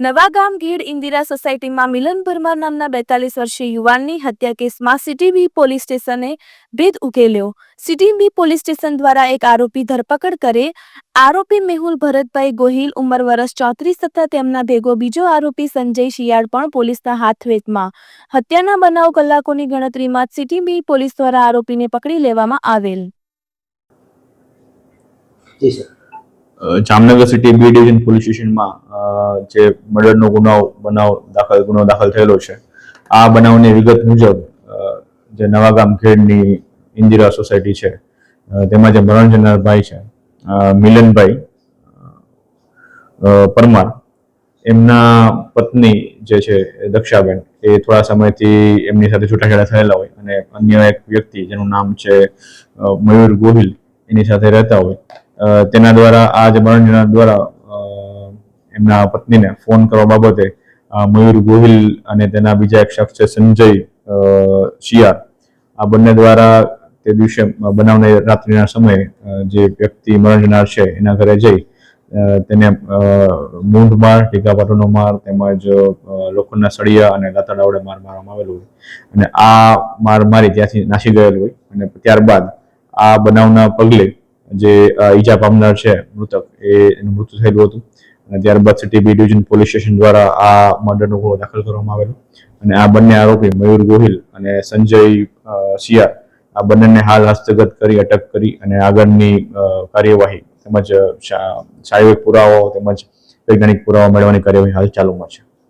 નવાગામ ગીડ ઇન્દિરા સોસાયટીમાં મિલન પરમાર નામના બેતાલીસ વર્ષીય યુવાનની હત્યા કેસમાં સીટીબી પોલીસ સ્ટેશને ભેદ ઉકેલ્યો. સીટીબી પોલીસ સ્ટેશન દ્વારા એક આરોપી ધરપકડ કરે. આરોપી મેહુલ ભરતભાઈ ગોહિલ ઉંમર વર્ષ ચોત્રીસ તથા તેમના ભેગો બીજો આરોપી સંજય શિયાળ પણ પોલીસના હાથવેતમાં. હત્યાના બનાવ કલાકોની ગણતરીમાં સીટીબી પોલીસ દ્વારા આરોપીને પકડી લેવામાં આવેલ. જી, sir. Jamnagar city B division police સ્ટેશનમાં જે મર્ડરનો ગુનાઓ, બનાવ દાખલ, ગુનો દાખલ થયેલો છે, આ બનાવની વિગત મુજબ જે નવાગામ ખેડની ઇન્દિરા સોસાયટી છે તેમાં જે મરણ જનાર ભાઈ છે મિલનભાઈ પરમાર, એમના પત્ની જે છે દક્ષાબેન, એ થોડા સમયથી એમની સાથે છૂટાછેડા થયેલા હોય અને અન્ય એક વ્યક્તિ જેનું નામ છે મયુર ગોહિલ, એની સાથે રહેતા હોય. તેના દ્વારા, આ જે મરણ દ્વારા એમના પત્નીને ફોન કરવા બાબતે મયુર ગોહિલ અને તેના બીજા એક શખ્સ છે સંજય શિયાર. આ બંને દ્વારા તે દિવસે બનાવને રાત્રિના સમયે જે વ્યક્તિ મરણ જનાર છે, એના ઘરે જઈ તેને મૂંઢ માર ટીકાપાટોનો માર, તેમજ લોખંડના સળિયા અને દાંતરડા વડે માર મારવામાં આવેલું હોય. અને આ માર મારી ત્યાંથી નાસી ગયેલ હોય. અને ત્યારબાદ આ બનાવના પગલે જે ઈજા પામનાર છે મૃતક, એ એનું મૃત્યુ થયેલું હતું. અને ત્યારબાદ city B division police station દ્વારા આ મર્ડરનો ગુનો દાખલ કરવામાં આવેલો. અને આ બંને આરોપી મયુર ગોહિલ અને સંજય સિયા આ બંનેને હાલ હસ્તગત કરી, અટક કરી અને આગળની કાર્યવાહી તેમજ શારીરિક પુરાવાઓ તેમજ વૈજ્ઞાનિક પુરાવા મેળવવાની કાર્યવાહી હાલ ચાલુમાં છે.